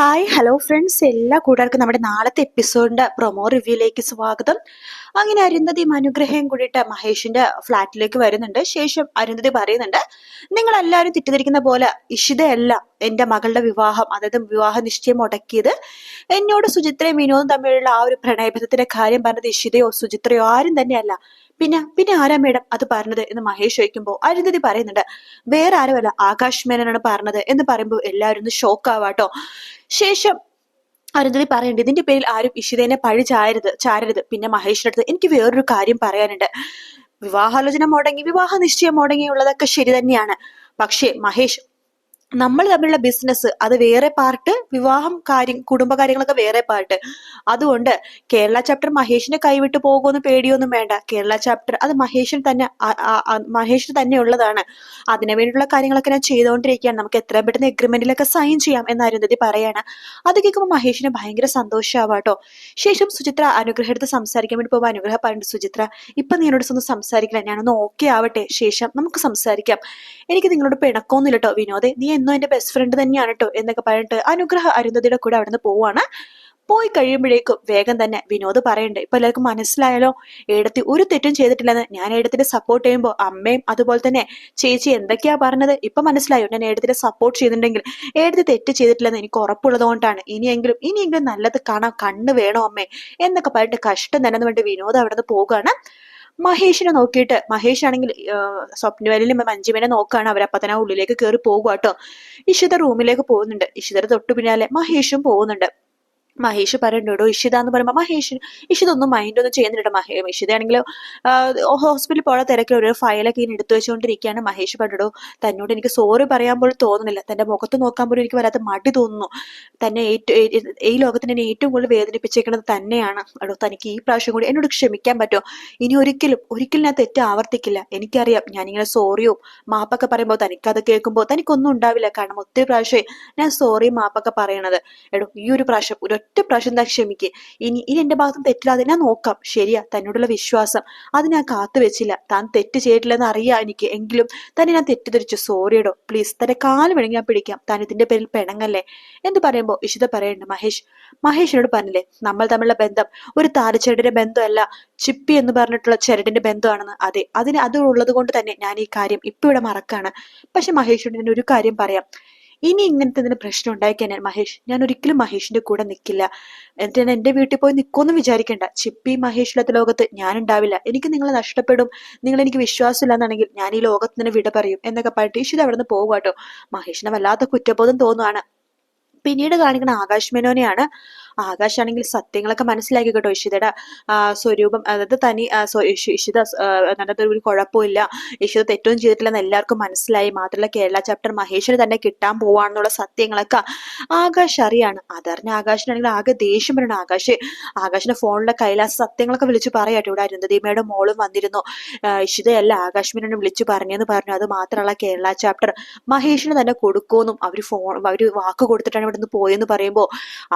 Hi hello friends എല്ലാ കൂട്ടുകാർക്കും നമ്മുടെ നാളത്തെ എപ്പിസോഡിന്റെ പ്രൊമോ റിവ്യൂയിലേക്ക് സ്വാഗതം. അങ്ങനെ അരുന്ധതിയും അനുഗ്രഹം കൂടിയിട്ട് മഹേഷിന്റെ ഫ്ലാറ്റിലേക്ക് വരുന്നുണ്ട്. ശേഷം അരുന്ധതി പറയുന്നുണ്ട് നിങ്ങൾ എല്ലാവരും തെറ്റിദ്ധരിക്കുന്ന പോലെ ഇഷിതയല്ല എന്റെ മകളുടെ വിവാഹം അതായത് വിവാഹ നിശ്ചയം മുടക്കിയത്. എന്നോട് സുചിത്രയും വിനോദം തമ്മിലുള്ള ആ ഒരു പ്രണയബന്ധത്തിന്റെ കാര്യം പറഞ്ഞത് ഇഷിതയോ സുചിത്രയോ ആരും തന്നെയല്ല. പിന്നെ പിന്നെ ആരാ മേഡം അത് പറഞ്ഞത് എന്ന് മഹേഷ് ചോദിക്കുമ്പോൾ അരുന്ധതി പറയുന്നുണ്ട് വേറെ ആരുമല്ല ആകാശ് മേനനാണ് പറഞ്ഞത് എന്ന് പറയുമ്പോൾ എല്ലാവരും ഒന്ന് ഷോക്ക് ആവാട്ടോ. ശേഷം അരുന്ധതി പറയുന്നുണ്ട് ഇതിന്റെ പേരിൽ ആരും ഇഷിതേനെ പഴി ചായരുത് ചാരരുത്. പിന്നെ മഹേഷിന്റെ അടുത്ത് എനിക്ക് വേറൊരു കാര്യം പറയാനുണ്ട്. വിവാഹാലോചന മുടങ്ങി വിവാഹ നിശ്ചയം മുടങ്ങിയുള്ളതൊക്കെ ശരി തന്നെയാണ്. പക്ഷേ മഹേഷ് നമ്മൾ തമ്മിലുള്ള ബിസിനസ് അത് വേറെ പാർട്ട് വിവാഹം കാര്യം കുടുംബകാര്യങ്ങളൊക്കെ വേറെ പാർട്ട് അതുകൊണ്ട് കേരള ചാപ്റ്റർ മഹേഷിനെ കൈവിട്ട് പോകുമെന്ന് പേടിയൊന്നും വേണ്ട. കേരള ചാപ്റ്റർ അത് മഹേഷിന് തന്നെ മഹേഷിന് തന്നെ ഉള്ളതാണ്. അതിനു വേണ്ടിയിട്ടുള്ള കാര്യങ്ങളൊക്കെ ഞാൻ ചെയ്തുകൊണ്ടിരിക്കുകയാണ്. നമുക്ക് എത്രയും പെട്ടെന്ന് എഗ്രിമെന്റിലൊക്കെ സൈൻ ചെയ്യാം എന്ന് അരുന്ധതി പറയാണ്. അത് കേൾക്കുമ്പോൾ മഹേഷിന് ഭയങ്കര സന്തോഷമാവാട്ടോ ശേഷം സുചിത്ര അനുഗ്രഹം എടുത്ത് സംസാരിക്കാൻ വേണ്ടി പോകുമ്പോൾ അനുഗ്രഹം പറഞ്ഞു സുചിത്ര ഇപ്പൊ നീ എന്നോട് ഒന്ന് സംസാരിക്കില്ല. ഞാനൊന്ന് ഓക്കെ ആവട്ടെ. ശേഷം നമുക്ക് സംസാരിക്കാം. എനിക്ക് നിങ്ങളോട് പിണക്കമൊന്നുമില്ല കേട്ടോ. വിനോദേ നീ എന്നും എന്റെ ബെസ്റ്റ് ഫ്രണ്ട് തന്നെയാണ് കേട്ടോ എന്നൊക്കെ പറഞ്ഞിട്ട് അനുഗ്രഹ അരുന്ധതിയുടെ കൂടെ അവിടുന്ന് പോവാണ്. പോയി കഴിയുമ്പോഴേക്കും വേഗം തന്നെ വിനോദ് പറയണ്ടേ. ഇപ്പൊ എല്ലാവർക്കും മനസ്സിലായാലോ ഏടത്തി ഒരു തെറ്റും ചെയ്തിട്ടില്ലെന്ന്. ഞാൻ ഏടത്തിന്റെ സപ്പോർട്ട് ചെയ്യുമ്പോൾ അമ്മയും അതുപോലെ തന്നെ ചേച്ചി എന്തൊക്കെയാ പറഞ്ഞത്? ഇപ്പൊ മനസ്സിലായോ? ഞാൻ ഏടത്തിനെ സപ്പോർട്ട് ചെയ്തിട്ടുണ്ടെങ്കിൽ ഏടത്തി തെറ്റ് ചെയ്തിട്ടില്ലെന്ന് എനിക്ക് ഉറപ്പുള്ളത് കൊണ്ടാണ്. ഇനിയെങ്കിലും ഇനിയെങ്കിലും നല്ലത് കാണാൻ കണ്ണ് വേണോ അമ്മേ? എന്നൊക്കെ പറഞ്ഞിട്ട് കഷ്ടം തന്നെ വേണ്ടി വിനോദ് അവിടെ നിന്ന് പോകുകയാണ് മഹേഷിനെ നോക്കിയിട്ട് മഹേഷ് ആണെങ്കിൽ സ്വപ്നവേലിൽ മഞ്ജുവിനെ നോക്കുകയാണ് അവരപ്പ തന്നെ ഉള്ളിലേക്ക് കയറി പോകുക കേട്ടോ ഇഷിത റൂമിലേക്ക് പോകുന്നുണ്ട്. ഇഷിതയുടെ തൊട്ടു പിന്നാലെ മഹേഷും പോകുന്നുണ്ട്. മഹേഷ് പറയണ്ടോ ഇഷിത എന്ന് പറയുമ്പോൾ മഹേഷ് ഇഷിത ഒന്നും മൈൻഡ് ഒന്നും ചെയ്യുന്നില്ല മഹേ ഇഷിതയാണെങ്കിൽ ഹോസ്പിറ്റലിൽ പോയ തിരക്കിൽ ഒരു ഫയലൊക്കെ ഇങ്ങനെ എടുത്തു വെച്ചുകൊണ്ടിരിക്കുകയാണ് മഹേഷ് പറഞ്ഞോ തന്നോട് എനിക്ക് സോറി പറയാൻ പോലും തോന്നുന്നില്ല. തന്റെ മുഖത്ത് നോക്കാൻ പോലും എനിക്ക് വരാത്ത മടി തോന്നുന്നു. തന്നെ ഏറ്റവും ഈ ലോകത്തിന് എന്നെ ഏറ്റവും കൂടുതൽ വേദനിപ്പിച്ചേക്കുന്നത് തന്നെയാണ്. അടോ തനിക്ക് ഈ പ്രാവശ്യം കൂടി എന്നോട് ക്ഷമിക്കാൻ പറ്റുമോ ഇനി ഒരിക്കലും ഒരിക്കലും ഞാൻ തെറ്റ് ആവർത്തിക്കില്ല. എനിക്കറിയാം ഞാനിങ്ങനെ സോറിയോ മാപ്പൊക്കെ പറയുമ്പോൾ തനിക്കത് കേൾക്കുമ്പോൾ തനിക്കൊന്നും ഉണ്ടാവില്ല. കാരണം ഒത്തിരി പ്രാവശ്യം ഞാൻ സോറി മാപ്പൊക്കെ പറയണത്. എടോ ഈ ഒരു പ്രാവശ്യം ഒരൊറ്റ പ്രാവശ്യം താൻ ക്ഷമിക്ക്. ഇനി ഇനി എന്റെ ഭാഗത്തും തെറ്റില്ലാതെ ഞാൻ നോക്കാം. ശരിയാ തന്നോടുള്ള വിശ്വാസം. അത് ഞാൻ കാത്തു വെച്ചില്ല. താൻ തെറ്റ് ചെയ്തിട്ടില്ലെന്ന് അറിയാം എനിക്ക്. എങ്കിലും തന്നെ ഞാൻ തെറ്റിദ്ധരിച്ചു. സോറിയടോ പ്ലീസ് തന്റെ കാൽ വേണമെങ്കിൽ ഞാൻ പിടിക്കാം. താൻ ഇതിന്റെ പേരിൽ പെണങ്ങല്ലേ? എന്ന് പറയുമ്പോൾ ഇഷിത പറയുന്നുണ്ട് മഹേഷ് മഹേഷിനോട് പറഞ്ഞില്ലേ? നമ്മൾ തമ്മിലുള്ള ബന്ധം ഒരു താരച്ചരടിന്റെ ബന്ധമല്ല. ചിപ്പി എന്ന് പറഞ്ഞിട്ടുള്ള ചരടിന്റെ ബന്ധമാണെന്ന്. അതെ അതിന് അത് ഉള്ളത് കൊണ്ട് തന്നെ ഞാൻ ഈ കാര്യം ഇപ്പൊ ഇവിടെ മറക്കാണ്. പക്ഷെ മഹേഷിനോട് ഞാൻ ഒരു കാര്യം പറയാം. ഇനി ഇങ്ങനത്തെ എന്തെങ്കിലും പ്രശ്നം ഉണ്ടായിക്കഴിഞ്ഞാൽ മഹേഷ് ഞാൻ ഒരിക്കലും മഹേഷിന്റെ കൂടെ നിൽക്കില്ല എന്നിട്ട് ഞാൻ എന്റെ വീട്ടിൽ പോയി നിൽക്കുമെന്ന് വിചാരിക്കേണ്ട. ചിപ്പി മഹേഷ് ഇല്ലാത്ത ലോകത്ത് ഞാൻ ഉണ്ടാവില്ല എനിക്ക് നിങ്ങളെ നഷ്ടപ്പെടും. നിങ്ങൾ എനിക്ക് വിശ്വാസം എന്നാണെങ്കിൽ ഞാൻ ഈ ലോകത്തിന് വിട പറയും എന്നൊക്കെ പറഞ്ഞിട്ട് ഇഷിത അവിടെ നിന്ന് കേട്ടോ. മഹേഷിനെ വല്ലാത്ത കുറ്റബോധം തോന്നുവാണ്. പിന്നീട് കാണിക്കുന്ന ആകാശ് മേനോനെയാണ് ആകാശ് ആണെങ്കിൽ സത്യങ്ങളൊക്കെ മനസ്സിലാക്കി കേട്ടോ. ഇഷിതയുടെ സ്വരൂപം. അതായത് തനി ഇഷിത എന്നിട്ട് ഒരു കുഴപ്പമില്ല. ഇഷിത തെറ്റൊന്നും ചെയ്തിട്ടില്ലെന്ന് എല്ലാവർക്കും മനസ്സിലായി. മാത്രമല്ല കേരള ചാപ്റ്റർ മഹേഷിന് തന്നെ കിട്ടാൻ പോവാണെന്നുള്ള സത്യങ്ങളൊക്കെ ആകാശ് അറിയാണ്. അതറിഞ്ഞ ആകാശിനാണെങ്കിൽ ആകെ ദേഷ്യം വരണം ആകാശ്. ആകാശിന്റെ ഫോണിലെ കൈലാസ സത്യങ്ങളൊക്കെ വിളിച്ചു പറയാട്ടോ ഇവിടെ അരുന്ധതിമയുടെ മോളും വന്നിരുന്നു. ഇഷിതയല്ല ആകാശ്മീനോട് വിളിച്ചു പറഞ്ഞെന്ന് പറഞ്ഞു. അത് മാത്രമല്ല കേരള ചാപ്റ്റർ മഹേഷിന് തന്നെ കൊടുക്കുമെന്നും അവർ ഫോൺ അവർ വാക്ക് കൊടുത്തിട്ടാണ് ഇവിടെ നിന്ന് പോയെന്ന് പറയുമ്പോൾ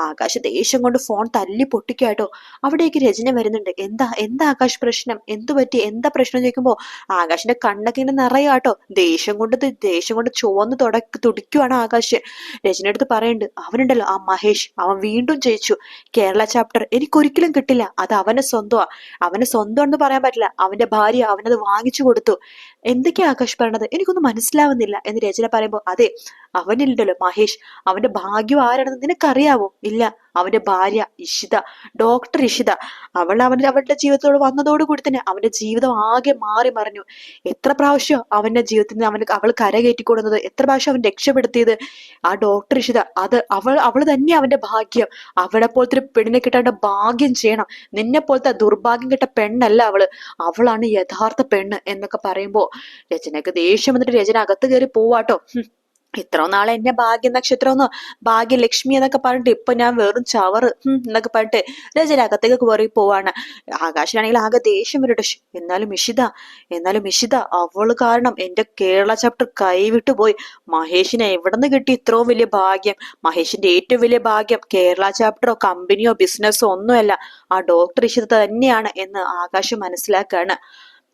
ആകാശ് ദേഷ്യം കൊണ്ട് ഫോൺ തല്ലി പൊട്ടിക്കാട്ടോ അവിടേക്ക് രചന വരുന്നുണ്ട്. എന്താ എന്താ ആകാശ് പ്രശ്നം? എന്തു പറ്റി? എന്താ പ്രശ്നം ചോദിക്കുമ്പോ ആകാശിന്റെ കണ്ണൊക്കെ ഇങ്ങനെ നിറയാട്ടോ ദേഷ്യം കൊണ്ട് ദേഷ്യം കൊണ്ട് ചുവന്ന് തുടക്ക് തുടിക്കുവാണ് ആകാശ്. രചന എടുത്ത് പറയുന്നുണ്ട് അവനുണ്ടല്ലോ ആ മഹേഷ്. അവൻ വീണ്ടും ജയിച്ചു. കേരള ചാപ്റ്റർ എനിക്കൊരിക്കലും കിട്ടില്ല. അത് അവന് സ്വന്തമാ അവന് സ്വന്തമാണെന്ന് പറയാൻ പറ്റില്ല. അവന്റെ ഭാര്യ അവനത് വാങ്ങിച്ചു കൊടുത്തു. എന്തൊക്കെയാ ആകാശ് പറയണത് എനിക്കൊന്നും മനസ്സിലാവുന്നില്ല. എന്ന് രചന പറയുമ്പോൾ അതെ അവനില്ലല്ലോ മഹേഷ്. അവന്റെ ഭാഗ്യം ആരാണെന്ന് നിനക്കറിയാവോ? ഇല്ല. അവന്റെ ഭാര്യ ഇഷിത. ഡോക്ടർ ഇഷിത. അവൾ അവന്റെ അവളുടെ ജീവിതത്തോട് വന്നതോടുകൂടി തന്നെ അവന്റെ ജീവിതം ആകെ മാറി മറിഞ്ഞു. എത്ര പ്രാവശ്യം അവന്റെ ജീവിതത്തിൽ നിന്ന് അവന് അവൾ കരകയറ്റിക്കൊടുന്നത് എത്ര പ്രാവശ്യം അവൻ രക്ഷപ്പെടുത്തിയത്? ആ ഡോക്ടർ ഇഷിത അത് അവൾ അവൾ തന്നെ അവന്റെ ഭാഗ്യം. അവളെ പോലത്തെ ഒരു പെണ്ണിനെ കിട്ടേണ്ട ഭാഗ്യം ചെയ്യണം. നിന്നെ പോലത്തെ ദുർഭാഗ്യം കിട്ട പെണ്ണല്ല അവൾ. അവളാണ് യഥാർത്ഥ പെണ്ണ് എന്നൊക്കെ പറയുമ്പോ രചനക്ക് ദേഷ്യം വന്നിട്ട് രചന അകത്ത് കയറി പോവാട്ടോ. ഇത്രോ നാളെ എന്നെ ഭാഗ്യ നക്ഷത്രം എന്നോ ഭാഗ്യലക്ഷ്മി എന്നൊക്കെ പറഞ്ഞിട്ട് ഇപ്പൊ ഞാൻ വെറും ചവർ എന്നൊക്കെ പറഞ്ഞിട്ട് രചന അകത്തേക്ക് കയറി പോവാണ്. ആകാശനാണെങ്കിൽ ആകെ ദേഷ്യം വരട്ടെ. എന്നാലും ഇഷിത എന്നാലും ഇഷിത അവൾ കാരണം എന്റെ കേരള ചാപ്റ്റർ കൈവിട്ടു പോയി. മഹേഷിനെ എവിടെ നിന്ന് കിട്ടി ഇത്രയും വലിയ ഭാഗ്യം? മഹേഷിന്റെ ഏറ്റവും വലിയ ഭാഗ്യം കേരള ചാപ്റ്ററോ കമ്പനിയോ ബിസിനസ്സോ ഒന്നുമല്ല. ആ ഡോക്ടർ ഇഷിത തന്നെയാണ് എന്ന് ആകാശം മനസ്സിലാക്കാണ്.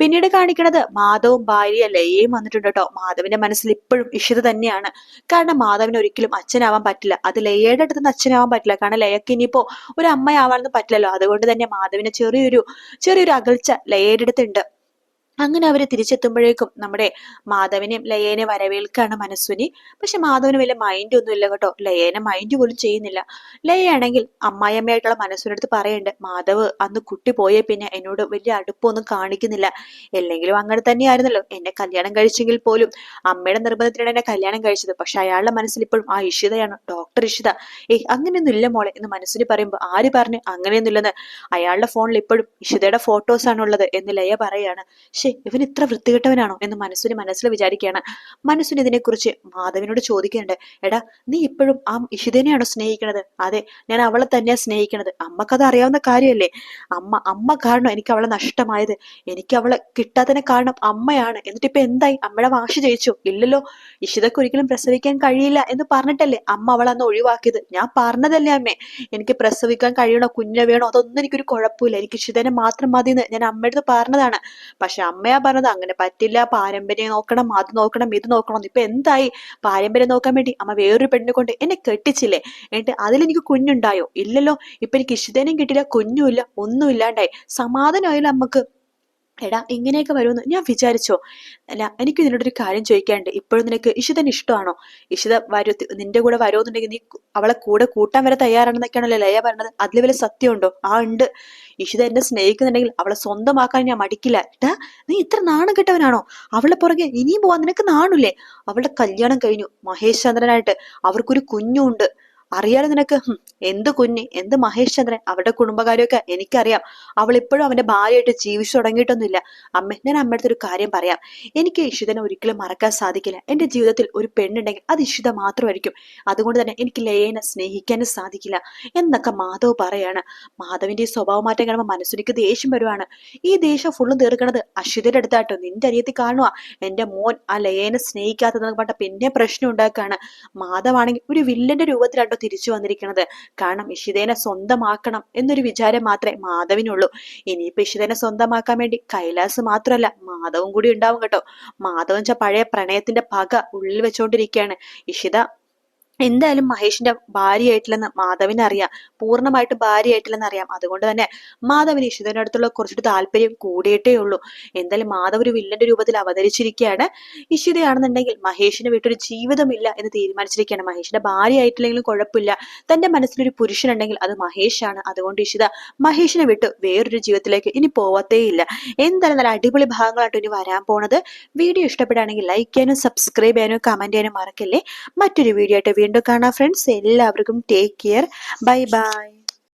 പിന്നീട് കാണിക്കണത് മാധവും ഭാര്യ ലയയും വന്നിട്ടുണ്ട് കേട്ടോ. മാധവിന്റെ മനസ്സിൽ ഇപ്പോഴും ഇഷിത തന്നെയാണ്. കാരണം മാധവിന് ഒരിക്കലും അച്ഛനാവാൻ പറ്റില്ല. അത് ലയയുടെ അടുത്ത് നിന്ന് അച്ഛനാവാൻ പറ്റില്ല. കാരണം ലയക്ക് ഇനിയിപ്പോ ഒരു അമ്മയാവാനൊന്നും പറ്റില്ലല്ലോ. അതുകൊണ്ട് തന്നെ മാധവിന് ചെറിയൊരു ചെറിയൊരു അകൽച്ച ലയയുടെ അടുത്തുണ്ട്. അങ്ങനെ അവർ തിരിച്ചെത്തുമ്പോഴേക്കും നമ്മുടെ മാധവനെയും ലയേനെ വരവേൽക്കാണ് മനസ്വിനി. പക്ഷെ മാധവന് വലിയ മൈൻഡ് ഒന്നും ഇല്ല കേട്ടോ. ലയേനെ മൈൻഡ് പോലും ചെയ്യുന്നില്ല. ലയയാണെങ്കിൽ അമ്മായിയമ്മയായിട്ടുള്ള മനസ്സിനടുത്ത് പറയണ്ട് മാധവ് അന്ന് കുട്ടി പോയേ പിന്നെ എന്നോട് വലിയ അടുപ്പമൊന്നും കാണിക്കുന്നില്ല. അല്ലെങ്കിലും അങ്ങനെ തന്നെയായിരുന്നല്ലോ. എന്നെ കല്യാണം കഴിച്ചെങ്കിൽ പോലും അമ്മയുടെ നിർബന്ധത്തിനാണ് എന്നെ കല്യാണം കഴിച്ചത്. പക്ഷെ അയാളുടെ മനസ്സിൽ ഇപ്പോഴും ആ ഇഷിതയാണ്. ഡോക്ടർ ഇഷിത. ഏയ് അങ്ങനെയൊന്നും ഇല്ല മോളെ എന്ന് മനസ്സിന് പറയുമ്പോൾ ആര് പറഞ്ഞു അങ്ങനെയൊന്നുമില്ലെന്ന്. അയാളുടെ ഫോണിൽ ഇപ്പോഴും ഇഷിതയുടെ ഫോട്ടോസ് ആണുള്ളത് എന്ന് ലയ പറയാണ്. ശേ ഇവൻ ഇത്ര വൃത്തികെട്ടവനാണോ? എന്ന് മനസ്സിന് മനസ്സിൽ വിചാരിക്കുകയാണ്. മനസ്സിന് ഇതിനെക്കുറിച്ച് മാധവിനോട് ചോദിക്കുന്നുണ്ട്. എടാ നീ ഇപ്പോഴും ആ ഇഷിതനെയാണോ സ്നേഹിക്കണത്? അതെ ഞാൻ അവളെ തന്നെയാണ് സ്നേഹിക്കണത്. അമ്മക്കത് അറിയാവുന്ന കാര്യമല്ലേ? അമ്മ അമ്മ കാരണം എനിക്ക് അവളെ നഷ്ടമായത്. എനിക്ക് അവളെ കിട്ടാത്തതിനെ കാരണം അമ്മയാണ്. എന്നിട്ട് ഇപ്പൊ എന്തായി? അമ്മയുടെ വാശി ജയിച്ചു? ഇല്ലല്ലോ ഇഷിതക്ക് ഒരിക്കലും പ്രസവിക്കാൻ കഴിയില്ല എന്ന് പറഞ്ഞിട്ടല്ലേ അമ്മ അവളെ അന്ന് ഒഴിവാക്കിയത്. ഞാൻ പറഞ്ഞതല്ലേ അമ്മേ. എനിക്ക് പ്രസവിക്കാൻ കഴിയണോ കുഞ്ഞിനെ വേണോ അതൊന്നും എനിക്കൊരു കുഴപ്പമില്ല. എനിക്ക് ഇഷിതനെ മാത്രം മതി എന്ന് ഞാൻ അമ്മയുടെ പറഞ്ഞതാണ്. പക്ഷെ അമ്മയാ പറഞ്ഞത് അങ്ങനെ പറ്റില്ല പാരമ്പര്യം നോക്കണം അത് നോക്കണം ഇത് നോക്കണം. ഇപ്പൊ എന്തായി? പാരമ്പര്യം നോക്കാൻ വേണ്ടി അമ്മ വേറൊരു പെണ്ണിനെ കൊണ്ട് എന്നെ കെട്ടിച്ചില്ലേ? എന്നിട്ട് അതിലെനിക്ക് കുഞ്ഞുണ്ടായോ? ഇല്ലല്ലോ. ഇപ്പൊ എനിക്ക് ഇഷ്ടതേനും കിട്ടില്ല കുഞ്ഞുമില്ല ഒന്നും ഇല്ലാണ്ടായി. സമാധാനമായില്ല അമ്മയ്ക്ക്? എടാ ഇങ്ങനെയൊക്കെ വരുമെന്ന് ഞാൻ വിചാരിച്ചോ. അല്ല എനിക്ക് നിന്നോടൊരു കാര്യം ചോദിക്കാനുണ്ട്. ഇപ്പോഴും നിനക്ക് ഇഷിതന് ഇഷ്ടമാണോ? ഇഷിത വരൂ നിന്റെ കൂടെ വരുമെന്നുണ്ടെങ്കിൽ നീ അവളെ കൂടെ കൂട്ടാൻ വരെ തയ്യാറാണെന്നൊക്കെയാണല്ലോ ലയ പറഞ്ഞത്. അതിൽ വല്ല സത്യമുണ്ടോ? ആ ഉണ്ട്. ഇഷിത എന്നെ സ്നേഹിക്കുന്നുണ്ടെങ്കിൽ അവളെ സ്വന്തമാക്കാൻ ഞാൻ മടിക്കില്ല. ഏട്ടാ നീ ഇത്ര നാണം കെട്ടവനാണോ? അവളെ പുറകെ ഇനിയും പോവാൻ നിനക്ക് നാണില്ലേ? അവളുടെ കല്യാണം കഴിഞ്ഞു. മഹേഷ് ചന്ദ്രനായിട്ട് അവർക്കൊരു കുഞ്ഞുണ്ട് അറിയാലോ നിനക്ക്? എന്ത് കുഞ്ഞ് എന്ത് മഹേഷ് ചന്ദ്രൻ അവരുടെ കുടുംബകാര്യമൊക്കെ എനിക്കറിയാം. അവൾ ഇപ്പോഴും അവന്റെ ഭാര്യയായിട്ട് ജീവിച്ചു തുടങ്ങിയിട്ടൊന്നുമില്ല. അമ്മ ഞാൻ അമ്മയുടെ ഒരു കാര്യം പറയാം. എനിക്ക് ഇഷിതനെ ഒരിക്കലും മറക്കാൻ സാധിക്കില്ല. എന്റെ ജീവിതത്തിൽ ഒരു പെണ്ണുണ്ടെങ്കിൽ അത് ഇഷിത മാത്രമായിരിക്കും. അതുകൊണ്ട് തന്നെ എനിക്ക് ലയനെ സ്നേഹിക്കാനും സാധിക്കില്ല. എന്നൊക്കെ മാധവ് പറയാണ്. മാധവിന്റെ ഈ സ്വഭാവ മാറ്റം കാണുമ്പോൾ മനസ്സിലേക്ക് ദേഷ്യം വരുവാണ്. ഈ ദേഷ്യം ഫുള്ളും തീർക്കണത് അശ്വിതയുടെ അടുത്തായിട്ടോ നിന്റെ അറിയത്തിൽ കാണുക എന്റെ മോൻ ആ ലയനെ സ്നേഹിക്കാത്തതെന്ന് പറഞ്ഞ പിന്നെ പ്രശ്നം ഉണ്ടാക്കുകയാണ്. മാധവാണെങ്കിൽ ഒരു വില്ലന്റെ രൂപത്തിലാട്ടോ തിരിച്ചു വന്നിരിക്കുന്നത് കാരണം ഇഷിതേനെ സ്വന്തമാക്കണം എന്നൊരു വിചാരം മാത്രമേ മാധവിനുള്ളൂ. ഇനിയിപ്പോ ഇഷിതേനെ സ്വന്തമാക്കാൻ വേണ്ടി കൈലാസ് മാത്രമല്ല മാധവും കൂടി ഉണ്ടാവും കേട്ടോ. മാധവൻ പഴയ പ്രണയത്തിന്റെ പക ഉള്ളിൽ വെച്ചോണ്ടിരിക്കുകയാണ് ഇഷിത എന്തായാലും മഹേഷിന്റെ ഭാര്യയായിട്ടില്ലെന്ന് മാധവിന് അറിയാം പൂർണമായിട്ട് ഭാര്യയായിട്ടില്ലെന്ന് അറിയാം. അതുകൊണ്ട് തന്നെ മാധവിന് ഇഷിതയുടെ അടുത്തുള്ള കുറച്ചൊരു താല്പര്യം കൂടിയിട്ടേ ഉള്ളൂ. എന്തായാലും മാധവ് ഒരു വില്ലന്റെ രൂപത്തിൽ അവതരിച്ചിരിക്കുകയാണ്. ഇഷിതയാണെന്നുണ്ടെങ്കിൽ മഹേഷിന് വീട്ടൊരു ജീവിതമില്ല എന്ന് തീരുമാനിച്ചിരിക്കുകയാണ്. മഹേഷിന്റെ ഭാര്യയായിട്ടില്ലെങ്കിലും കുഴപ്പമില്ല. തന്റെ മനസ്സിലൊരു പുരുഷനുണ്ടെങ്കിൽ അത് മഹേഷാണ്. അതുകൊണ്ട് ഇഷിത മഹേഷിനെ വിട്ട് വേറൊരു ജീവിതത്തിലേക്ക് ഇനി പോവത്തേയില്ല. എന്തായാലും നല്ല അടിപൊളി ഭാഗങ്ങളായിട്ട് ഇനി വരാൻ പോണത്. വീഡിയോ ഇഷ്ടപ്പെടുകയാണെങ്കിൽ ലൈക്ക് ചെയ്യാനും സബ്സ്ക്രൈബ് ചെയ്യാനും കമന്റ് ചെയ്യാനും മറക്കല്ലേ. മറ്റൊരു വീഡിയോ ആയിട്ട് വീണ്ടും കാണാം ഫ്രണ്ട്സ് എല്ലാവർക്കും ടേക്ക് കെയർ ബൈ ബൈ